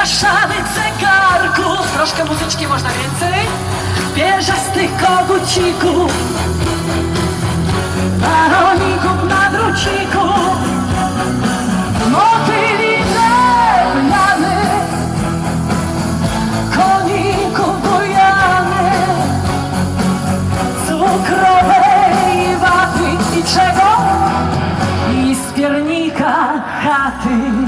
blaszanych zegarków Troszkę muzyczki można więcej. Pierzastych kogucików. Baroników na druciku Motyli drewnianych Koników bujanych Cukrowej waty i czego? I z piernika chaty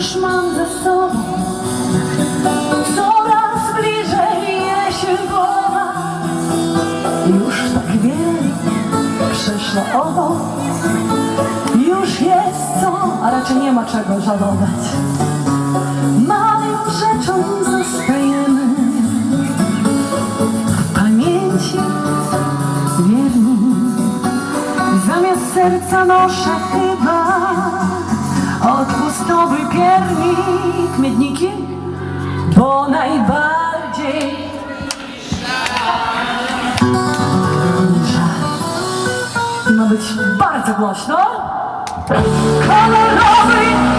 już mam ze sobą Coraz bliżej jesień pora Już tak wiele przeszło obok Już jest co, a raczej nie ma czego żałować. Małą rzeczą zostajemy W pamięci wierni Zamiast serca noszę chyba Odpustowy piernik Miedniki? Bo najbardziej Ma być bardzo głośno Kolorowy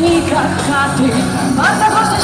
мені кахати, а також